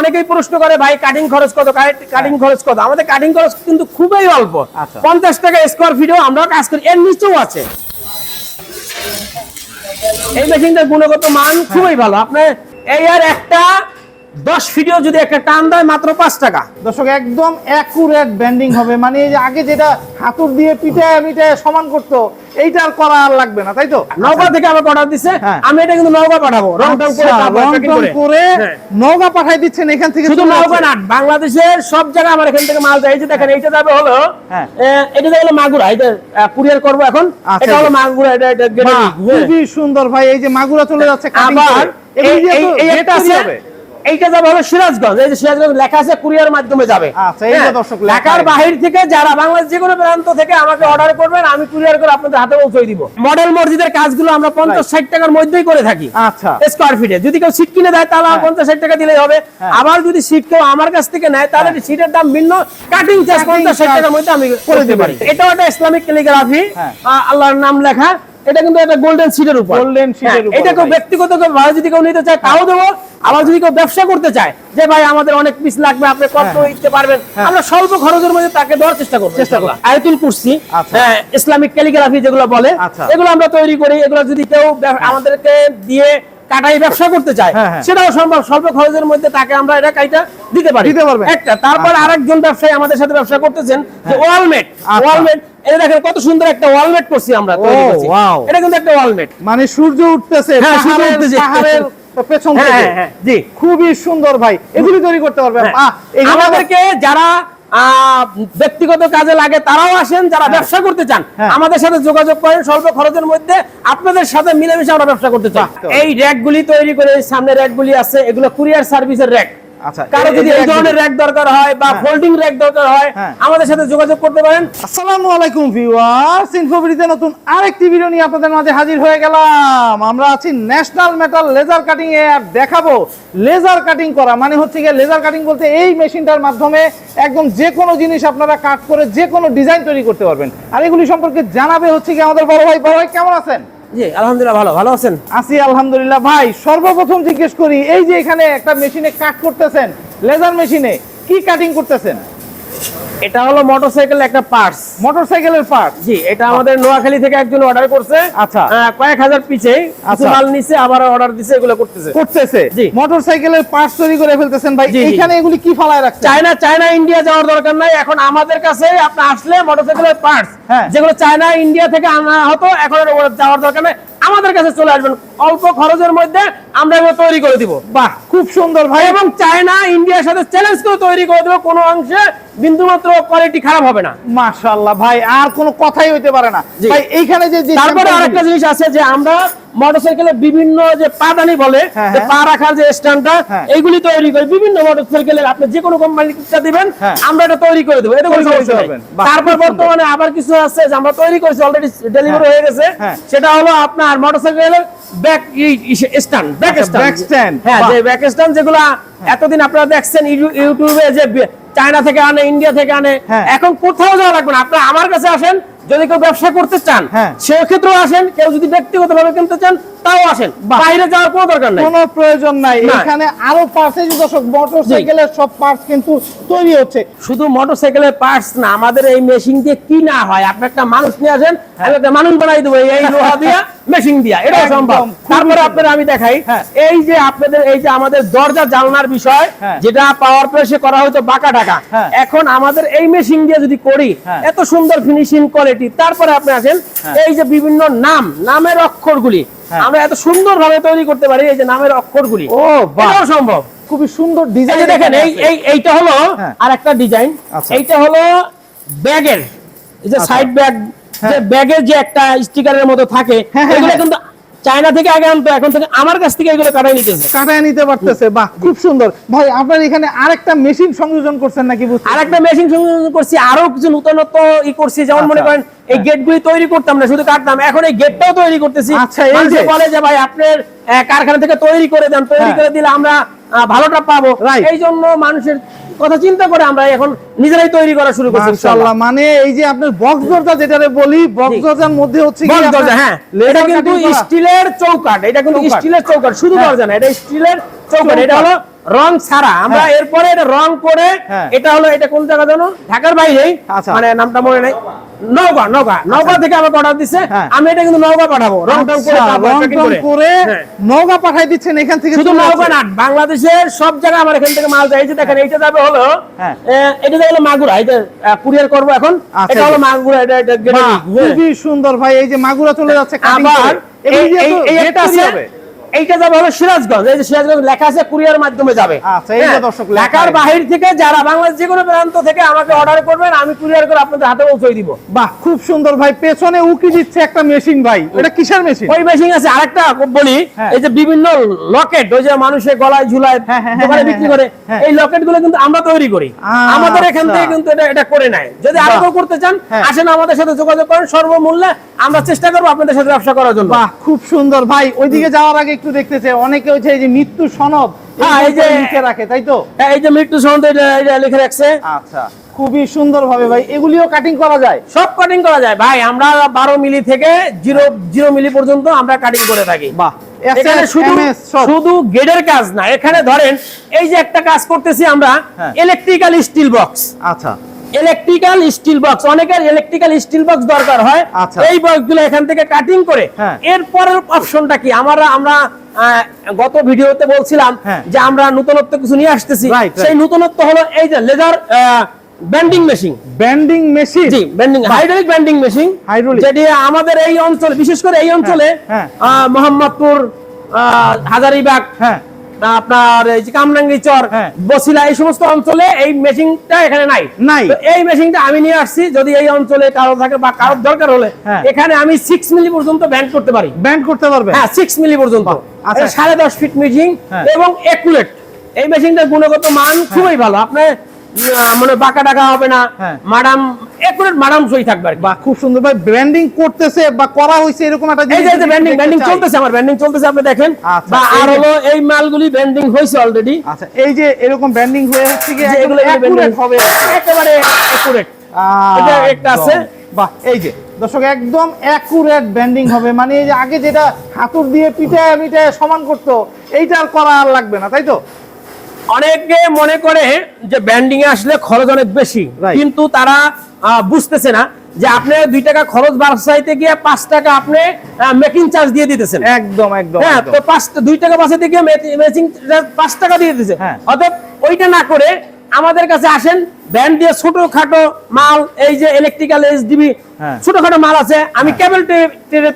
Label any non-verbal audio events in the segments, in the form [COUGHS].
অনেকেই প্রশ্ন করে ভাই কাটিং খরচ কত? কাটিং খরচ কত? আমাদের কাটিং খরচ কিন্তু খুবই অল্প। আচ্ছা। পঞ্চাশ টাকা স্কোয়ার ফিটেও আমরা কাজ করি। এর নিচেও আছে। এই মেশিনটার গুণগত মান খুবই ভালো। আপনার এই আর একটা দশ ফিটেও যদি একটা টান দেয় মাত্র পাঁচ টাকা। দর্শক একদম অ্যাকুরেট ব্যান্ডিং হবে। মানে এই যে আগে যেটা হাতুর দিয়ে পিঠে মিটে সমান করতো এইটা আর করা আর লাগবে না তাই তো? নওগাঁ থেকে আমাকে অর্ডার দিছে। হ্যাঁ। আমি এটা কিন্তু নওগাঁ পাঠাবো। রং টং করে আচ্ছা, রং টং করে। করে হ্যাঁ। পাঠাই দিচ্ছেন এখান থেকে শুধু নওগাঁ না বাংলাদেশের সব জায়গায় আমার এখান থেকে মাল যায়। যে দেখেন এইটা যাবে হলো হ্যাঁ। এটা যাবে মাগুরা। এটা কুরিয়ার করব এখন। আচ্ছা, এটা হলো মাগুরা এটা এটা। খুবই সুন্দর ভাই। এই যে মাগুরা চলে যাচ্ছে আবার এই- তৈরি আছে। এইটা যাবে হলো সিরাজগঞ্জ। এই যে সিরাজগঞ্জ লেখা আছে কুরিয়ার মাধ্যমে যাবে। আচ্ছা, হ্যাঁ, দর্শক লেখা বাহির থেকে যারা বাংলাদেশ যে কোনো প্রান্ত থেকে আমাকে অর্ডার করবেন আমি কুরিয়ার করে আপনাদের হাতে পৌঁছে দিব। মডেল মসজিদের কাজগুলো আমরা পঞ্চাশ ষাট টাকার মধ্যেই করে থাকি। আচ্ছা। স্কোয়ার ফিটে যদি কেউ সিট কিনে দেয় তাহলে হ্যাঁ। পঞ্চাশ ষাট টাকা দিলেই হবে। হ্যাঁ। আবার যদি সিট কেউ আমার কাছ থেকে নেয় তাহলে সিটের দাম ভিন্ন। কাটিং চার্জ পঞ্চাশ ষাট টাকার মধ্যে আমি করে দিতে পারি। এটাও একটা ইসলামিক ক্যালিগ্রাফি। আল্লাহর নাম লেখা। এটা কিন্তু একটা গোল্ডেন সিটের উপর গোল্ডেন সিটের হ্যাঁ, উপর, এটা কেউ ব্যক্তিগত কেউ ভাড়া যদি কেউ নিতে চায় তাও দেবো আবার যদি কেউ ব্যবসা করতে চায় যে ভাই আমাদের অনেক পিস লাগবে আপনি কত হ্যাঁ। দিতে পারবেন হ্যাঁ। আমরা স্বল্প খরচের মধ্যে তাকে দেওয়ার চেষ্টা করব চেষ্টা করব। আয়তুল কুরসি আচ্ছা। হ্যাঁ, ইসলামিক ক্যালিগ্রাফি যেগুলো বলে আচ্ছা। এগুলো আমরা তৈরি করি এগুলো যদি কেউ আমাদেরকে দিয়ে কাটাই ব্যবসা করতে চায় হ্যাঁ, হ্যাঁ। সেটাও সম্ভব। স্বল্প খরচের মধ্যে তাকে আমরা এটা কাইটা দিতে পারি। দিতে পারবেন। একটা তারপর আচ্ছা। আরেকজন ব্যবসায়ী আমাদের সাথে ব্যবসা করতেছেন যে ওয়ালমেট আচ্ছা। ওয়ালমেট এটা দেখেন কত সুন্দর একটা ওয়ালমেট করছি আমরা তৈরি করছি। এটা কিন্তু একটা ওয়ালমেট মানে সূর্য উঠতেছে হ্যাঁ, পাহাড়ের- পেছন হ্যাঁ থেকে। হ্যাঁ হ্যাঁ জি। খুবই সুন্দর ভাই। এগুলি তৈরি করতে হ্যাঁ। আবার- আমাদেরকে যারা ব্যক্তিগত কাজে লাগে তারাও আসেন যারা ব্যবসা করতে চান। হ্যাঁ। আমাদের সাথে যোগাযোগ করেন স্বল্প খরচের মধ্যে আপনাদের সাথে মিলেমিশে আমরা ব্যবসা করতে চাই। এই র্যাক গুলি তৈরি করে সামনে র্যাক গুলি আছে এগুলো কুরিয়ার সার্ভিসের র্যাক। কারও যদি এই এই ধরনের র্যাক দরকার হয় বা। ফোল্ডিং র্যাক দরকার হয় হ্যাঁ। আমাদের সাথে যোগাযোগ করতে পারেন। আসসালামু আলাইকুম ভিউয়ার্স ইনফোবিডিতে নতুন আরেকটি ভিডিও নিয়ে আপনাদের মাঝে হাজির হয়ে গেলাম। আমরা আছি ন্যাশনাল মেটাল লেজার কাটিং এ আর দেখাবো লেজার কাটিং করা। মানে হচ্ছে গিয়ে লেজার কাটিং বলতে এই মেশিনটার মাধ্যমে একদম যে কোনো জিনিস আপনারা কাট করে যে কোনো ডিজাইন তৈরি করতে পারবেন। আর এগুলি সম্পর্কে জানাবে হচ্ছে কি আমাদের বড় ভাই। বড় ভাই কেমন আছেন? জি, আলহামদুলিল্লাহ ভালো। আছেন? আছি, আলহামদুলিল্লাহ। ভাই, সর্বপ্রথম জিজ্ঞেস করি, এই যে এখানে একটা মেশিনে কাট করতেছেন, লেজার মেশিনে, কি কাটিং করতেছেন? এটা হলো মোটরসাইকেল একটা পার্টস মোটরসাইকেলের পার্ট জি এটা আমাদের নোয়াখালী থেকে একজন অর্ডার করছে আচ্ছা। কয়েক হাজার পিছে আচ্ছা। মাল নিছে আবার অর্ডার দিছে এগুলো করতেছে করতেছে জি। মোটরসাইকেলের পার্টস তৈরি করে ফেলতেছেন ভাই। এখানে এগুলি কি ফালায় রাখছে চায়না চায়না ইন্ডিয়া যাওয়ার দরকার নাই এখন আমাদের কাছে আপনি আসলে মোটরসাইকেলের পার্টস হ্যাঁ। যেগুলো চায়না ইন্ডিয়া থেকে আনা হতো এখন যাওয়ার দরকার নাই আমাদের কাছে চলে আসবেন। অল্প খরচের মধ্যে আমরা এগুলো তৈরি করে দিব। বাহ খুব সুন্দর ভাই। এবং চায়না ইন্ডিয়ার সাথে চ্যালেঞ্জ করে তৈরি করে দেবো কোনো অংশে বিন্দুমাত্র কোয়ালিটি খারাপ হবে না। মাশাআল্লাহ ভাই আর কোনো কথাই হইতে পারে না। ভাই এইখানে যে যে তারপরে আরেকটা জিনিস আছে যে আমরা মোটরসাইকেলের বিভিন্ন যে পাদানি বলে হ্যাঁ, হ্যাঁ। পা রাখার যে স্ট্যান্ডটা হ্যাঁ। এইগুলি তৈরি করি বিভিন্ন মোটরসাইকেলের আপনি যে কোনো কোম্পানিটা দিবেন। আমরা এটা তৈরি করে দেবো এটা তারপর বর্তমানে আবার কিছু আছে যে আমরা তৈরি করেছি অলরেডি ডেলিভারি হ্যাঁ। গেছে। সেটা হলো আপনার মোটরসাইকেলের ব্যাক স্ট্যান্ড ব্যাক স্ট্যান্ড হ্যাঁ যে ব্যাক স্ট্যান্ড যেগুলো এতদিন আপনারা দেখছেন ইউটিউবে যে চায়না থেকে আনে ইন্ডিয়া থেকে আনে। এখন কোথাও যাওয়া লাগবে না আপনারা আমার কাছে আসেন যদি কেউ ব্যবসা করতে চান হ্যাঁ। সেক্ষেত্রেও আসেন কেউ যদি ব্যক্তিগত ভাবে কিনতে চান তাও আসেন। বাইরে যাওয়ার কোনো দরকার নেই। কোনো প্রয়োজন নাই। এখানে আরও পার্টস দর্শক মোটরসাইকেলের সব পার্টস কিন্তু তৈরি হচ্ছে। শুধু মোটরসাইকেলের পার্টস না আমাদের এই মেশিন দিয়ে কি না হয় আপনি একটা মানুষ নিয়ে আসেন আমি মানুষ বানাই দেবো এই লোহা দিয়া মেশিন দিয়া। একদম, সম্ভব। তারপরে আপনারা আমি দেখাই হ্যাঁ। এই যে আপনাদের এই যে আমাদের দরজা জানলার বিষয় হ্যাঁ। যেটা পাওয়ার প্রেসে করা হয়তো বাঁকা হ্যাঁ। এখন আমাদের এই মেশিন দিয়ে যদি করি হ্যাঁ। এত সুন্দর ফিনিশিং কোয়ালিটি তারপরে আপনি আসেন হ্যাঁ। এই যে বিভিন্ন নাম নামের অক্ষরগুলি। হ্যাঁ। আমরা এত সুন্দর ভাবে তৈরি করতে পারি এই যে নামের অক্ষরগুলি ও এটাও সম্ভব খুবই সুন্দর ডিজাইন দেখেন এই এই এইটা হলো হ্যাঁ। আর একটা ডিজাইন আচ্ছা। এইটা হলো ব্যাগের এই যে আচ্ছা। সাইড ব্যাগ যে ব্যাগের যে একটা স্টিকারের মতো থাকে হ্যাঁ, হ্যাঁ, এগুলো হ্যাঁ। কিন্তু চায়না থেকে আগে আনতো এখন থেকে আমার কাছ থেকে এগুলো কাটাই নিতেছে কাটায় নিতে পারতেছে বাহ খুব সুন্দর ভাই আপনার এখানে আরেকটা মেশিন সংযোজন করছেন নাকি বুঝতে আর একটা মেশিন সংযোজন করছি আরও কিছু নতুনত্ব ই করছি যেমন মনে আচ্ছা। করেন এই গেট গুলি তৈরি করতাম না শুধু কাটতাম এখন এই গেটটাও তৈরি করতেছি আচ্ছা, এই যে। বলে যে ভাই আপনার কারখানা থেকে তৈরি করে দেন তৈরি হ্যাঁ। করে দিলে আমরা ভালোটা পাবো. এই জন্য মানুষের কথা চিন্তা করে আমরা এখন নিজেরাই তৈরি করা শুরু করছি ইনশাআল্লাহ মানে এই যে আপনার বক্স দরজা যেটা বলি বক্স দরজার মধ্যে হচ্ছে কি বক্স দরজা হ্যাঁ এটা কিন্তু স্টিলের চৌকাট এটা কিন্তু। স্টিলের চৌকাট শুধু হ্যাঁ। দরজা না এটা স্টিলের চৌকাট এটা হলো রং ছাড়া আমরা হ্যাঁ। এরপরে এটা রং করে হ্যাঁ। এটা হলো এটা কোন জায়গা জানো ঢাকার বাইরেই আচ্ছা। মানে নামটা মনে নেই নওগাঁ নওগাঁ। নওগাঁ থেকে আমাকে অর্ডার দিছে। হ্যাঁ। আমি এটা কিন্তু নওগাঁ পাঠাবো। রং করে আচ্ছা, করে। হ্যাঁ। পাঠাই দিচ্ছেন এখান থেকে শুধু চলে না বাংলাদেশের সব জায়গায় আমার এখান থেকে মাল যায় এই যে দেখেন এইটা যাবে হলো হ্যাঁ। এটা হলো মাগুরা এটা কুরিয়ার করব এখন। আচ্ছা, এটা হলো মাগুরা এটা এটা। খুবই সুন্দর ভাই এই যে মাগুরা চলে যাচ্ছে আবার এই- এই- আছে। এইটা যাবে হলো সিরাজগঞ্জ। এই যে সিরাজগঞ্জ লেখা আছে কুরিয়ার মাধ্যমে যাবে। আচ্ছা, হ্যাঁ, দর্শক লেখা ঢাকার বাহির থেকে যারা বাংলাদেশ যে কোনো প্রান্ত থেকে আমাকে অর্ডার করবেন আমি কুরিয়ার করে আপনাদের হাতে পৌঁছে দিব। বাহ খুব সুন্দর ভাই। পেছনে উকি দিচ্ছে একটা মেশিন ভাই। এটা কিসের মেশিন ওই মেশিন আছে। আরেকটা বলি হ্যাঁ। এই যে বিভিন্ন লকেট ওই যে মানুষের গলায় ঝুলায় হ্যাঁ, হ্যাঁ, দোকানে বিক্রি করে। এই লকেটগুলো কিন্তু আমরা তৈরি করি। আচ্ছা। আমাদের এখান থেকে কিন্তু এটা এটা করে নেয়। যদি আরও কেউ করতে চান। আসেন আমাদের সাথে যোগাযোগ করেন। সর্বমূল্যে আমরা চেষ্টা করব আপনাদের সাথে ব্যবসা করার জন্য। বাহ খুব সুন্দর ভাই। ওইদিকে যাওয়ার আগে একটু দেখতেছে অনেকে হচ্ছে এই যে মৃত্যু সনদ হ্যাঁ, এই এই যে লিখে রাখে তাই তো? হ্যাঁ, এই যে মৃত্যু সনদ এটা এটা লিখে রাখছে। আচ্ছা খুবই সুন্দর ভাবে ভাই। এগুলিও কাটিং করা যায়? সব কাটিং করা যায়। ভাই আমরা বারো মিলি থেকে জিরো জিরো মিলি পর্যন্ত আমরা কাটিং করে থাকি। বাহ এখানে শুধু শুধু গেটের কাজ না এখানে ধরেন এই যে একটা কাজ করতেছি আমরা হ্যাঁ। ইলেকট্রিক্যাল স্টিল বক্স আচ্ছা। ইলেকট্রিক্যাল স্টিল বক্স অনেকের ইলেকট্রিক্যাল স্টিল বক্স দরকার হয় আচ্ছা। এই বক্সগুলো এখান থেকে কাটিং করে হ্যাঁ। এরপরের অপশনটা কি আমরা আমরা গত ভিডিওতে বলছিলাম হ্যাঁ। যে আমরা নতুনত্ব কিছু নিয়ে আসতেছি. সেই নতুনত্ব হলো এই যে laser bending machine bending machine জি bending hydraulic bending machine Hydraulic। যেটি আমাদের এই অঞ্চলে বিশেষ করে এই অঞ্চলে হ্যাঁ। আহ, মোহাম্মদপুর হাজারিবাগ হ্যাঁ আপনার এই যে কামরাঙ্গি চর হ্যাঁ। বসিলা এই সমস্ত অঞ্চলে এই মেশিনটা এখানে নাই নাই। এই মেশিনটা আমি নিয়ে আসছি যদি এই অঞ্চলে কারও থাকে বা কারোর দরকার হলে হ্যাঁ। এখানে আমি সিক্স মিলি পর্যন্ত ব্যান্ড করতে পারি ব্যান্ড করতে পারবে হ্যাঁ সিক্স মিলি পর্যন্ত আচ্ছা। সাড়ে দশ ফিট মেশিন হ্যাঁ। এবং একুলেট এই মেশিনটার গুণগত মান খুবই ভালো আপনার মানে বাঁকা টাকা হবে না। একুরেট মাডাম সই থাকবে আর বাহ খুব সুন্দর ভাই ব্র্যান্ডিং করতেছে বা করা হয়েছে এরকম একটা এই যে যদি ব্যান্ডিং দেখতে ব্যান্ডিং চাই। চলতেছে আমার ব্যান্ডিং চলতেছে আপনি দেখেন। আচ্ছা, বা আর হলো এই মালগুলি ব্যান্ডিং হয়েছে অলরেডি আচ্ছা এই যে এরকম ব্যান্ডিং হয়ে হচ্ছে কি এগুলো এগুলো হবে। একেবারে accurate। এটা একটা আছে। বাহ এই যে দর্শক একদম অ্যাকুরেট ব্যান্ডিং হবে। মানে এই যে আগে যেটা হাতুর দিয়ে পিটায় মিটায় সমান করতো এইটা আর করা আর লাগবে না তাই তো? অনেকে মনে করে যে ব্যান্ডিং এ আসলে খরচ অনেক বেশি কিন্তু তারা বুঝতেছে না যে আপনি দুই টাকা খরচ বাড়াইতে গিয়ে পাঁচ টাকা আপনি মেকিং চার্জ দিয়ে দিতেছেন একদম একদম হ্যাঁ তো পাঁচ দুই টাকা বাঁচাতে গিয়ে মেকিং পাঁচ টাকা দিয়ে দিতেছে হ্যাঁ। অতএব ওইটা না করে আমাদের কাছে আসেন ব্যান্ড দিয়ে ছোট খাটো মাল এই যে ইলেকট্রিক্যাল এইচডিবি। ছোটখাটো মাল আছে আমি কেবল ট্রে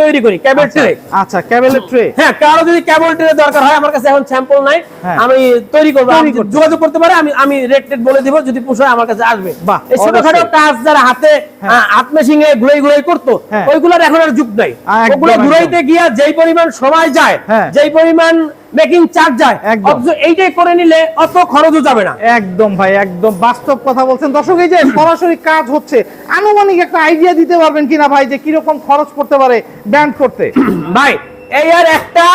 তৈরি করি কেবল আচ্ছা, ট্রে আচ্ছা ক্যাবেলের ট্রে হ্যাঁ কারও যদি কেবল ট্রে দরকার হয় আমার কাছে এখন স্যাম্পল নাই। হ্যাঁ। আমি তৈরি করব করতে। যোগাযোগ করতে পারে আমি আমি রেট টেট বলে দিব যদি পোষায় আমার কাছে আসবে। বাহ, এই ছোটখাটো কাজ যারা হাতে হ্যাঁ। হাত মেশিনে ঘুরাই ঘুরাই করতো হ্যাঁ। ওইগুলোর এখন আর যুগ নাই। ওগুলো ঘুরাইতে গিয়া যেই পরিমাণ সময় যায় হ্যাঁ। যেই পরিমাণ মেকিং চার্জ যায় একদম। এইটাই করে নিলে অত খরচও যাবে না। একদম ভাই একদম। বাস্তব কথা বলছেন। দর্শক এই যে সরাসরি কাজ হচ্ছে আনুমানিক একটা আইডিয়া দিতে পারবেন কিনা ভাই যে কীরকম খরচ পড়তে পারে ব্যান্ড করতে? [CLEARS THROAT] ভাই এই আর একটা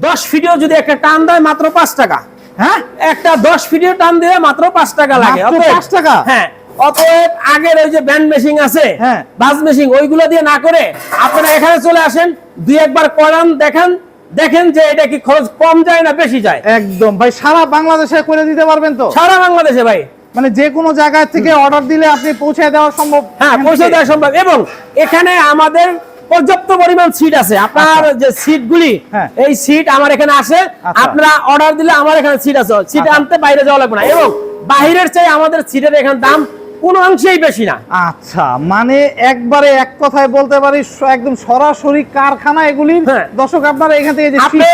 দশ ভিডিও যদি একটা টান দেয় মাত্র পাঁচ টাকা। হ্যাঁ? একটা দশ ভিডিও টান দিয়ে মাত্র পাঁচ টাকা লাগে পাঁচ টাকা? হ্যাঁ অতএব আগের ওই যে ব্যান্ড মেশিং আছে হ্যাঁ। বাস মেশিং ওইগুলো দিয়ে না করে আপনারা এখানে চলে আসেন দুই একবার করান দেখেন দেখেন যে এটা কি খরচ কম যায় না বেশি যায়। একদম। ভাই সারা বাংলাদেশে করে দিতে পারবেন তো? সারা বাংলাদেশে ভাই। মানে যে কোনো জায়গা থেকে অর্ডার দিলে আপনি পৌঁছে দেওয়া সম্ভব হ্যাঁ পৌঁছে দেওয়া সম্ভব এবং এখানে আমাদের পর্যাপ্ত পরিমাণ সিট আছে আপনার আচ্ছা। যে সিট গুলি হ্যাঁ। এই সিট আমার এখানে আসে আচ্ছা। আপনারা অর্ডার দিলে আমার এখানে সিট আছে সিট আচ্ছা। আনতে বাইরে যাওয়া লাগবে না এবং বাহিরের চাই আমাদের সিটের এখানে দাম কোনো অংশেই বেশি না আচ্ছা মানে একবারে এক কথায় বলতে পারি একদম সরাসরি কারখানা এগুলির হ্যাঁ। দর্শক আপনারা এখান থেকে আপনি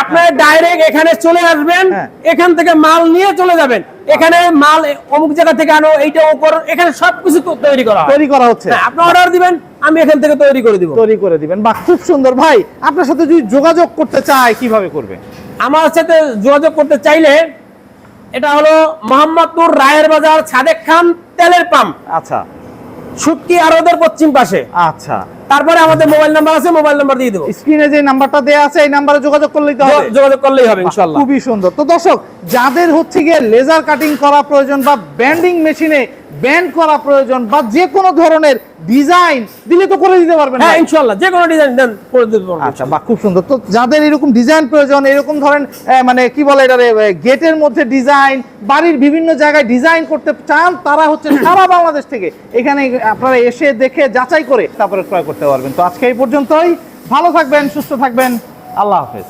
আপনি ডাইরেক্ট এখানে চলে আসবেন হ্যাঁ। এখান থেকে মাল নিয়ে চলে যাবেন এখানে মাল অমুক জায়গা থেকে আনো এইটা ও করো এখানে সবকিছু তৈরি করা তৈরি করা হচ্ছে। হ্যাঁ, আপনি অর্ডার দিবেন আমি এখান থেকে তৈরি করে দিব। তৈরি করে দিবেন। বাহ খুব সুন্দর। ভাই আপনার সাথে যদি যোগাযোগ করতে চায় কীভাবে করবে? আমার সাথে যোগাযোগ করতে চাইলে এটা হলো মোহাম্মদপুর রায়ের বাজার সাদেক খান তেলের পাম্প। আচ্ছা। সুটকি আরদের পশ্চিম পাশে। আচ্ছা। তারপরে আমাদের মোবাইল নাম্বার আছে মোবাইল নাম্বার দিয়ে দেবো। স্ক্রিনে যে নাম্বারটা দেওয়া আছে এই নাম্বারে যোগাযোগ করলেই তো হবে। যোগাযোগ করলেই হবে ইনশাআল্লাহ। খুবই সুন্দর। তো দর্শক যাদের হচ্ছে গিয়ে লেজার কাটিং করা প্রয়োজন বা ব্যান্ডিং মেশিনে ব্যান্ড করা প্রয়োজন বা যে কোনো ধরনের ডিজাইন দিলে তো করে দিতে পারবেন হ্যাঁ ভাই? ইনশাল্লাহ যে কোনো ডিজাইন দেন করে দিতে পারব আচ্ছা বাহ খুব সুন্দর। তো যাদের এরকম ডিজাইন প্রয়োজন এরকম ধরেন মানে কি বলে এটা গেটের মধ্যে ডিজাইন বাড়ির বিভিন্ন জায়গায় ডিজাইন করতে চান তারা হচ্ছে [COUGHS] সারা বাংলাদেশ থেকে। এখানে আপনারা এসে দেখে যাচাই করে তারপরে ক্রয় করতে পারবেন। তো আজকে এই পর্যন্তই। ভালো থাকবেন সুস্থ থাকবেন। আল্লাহ হাফেজ।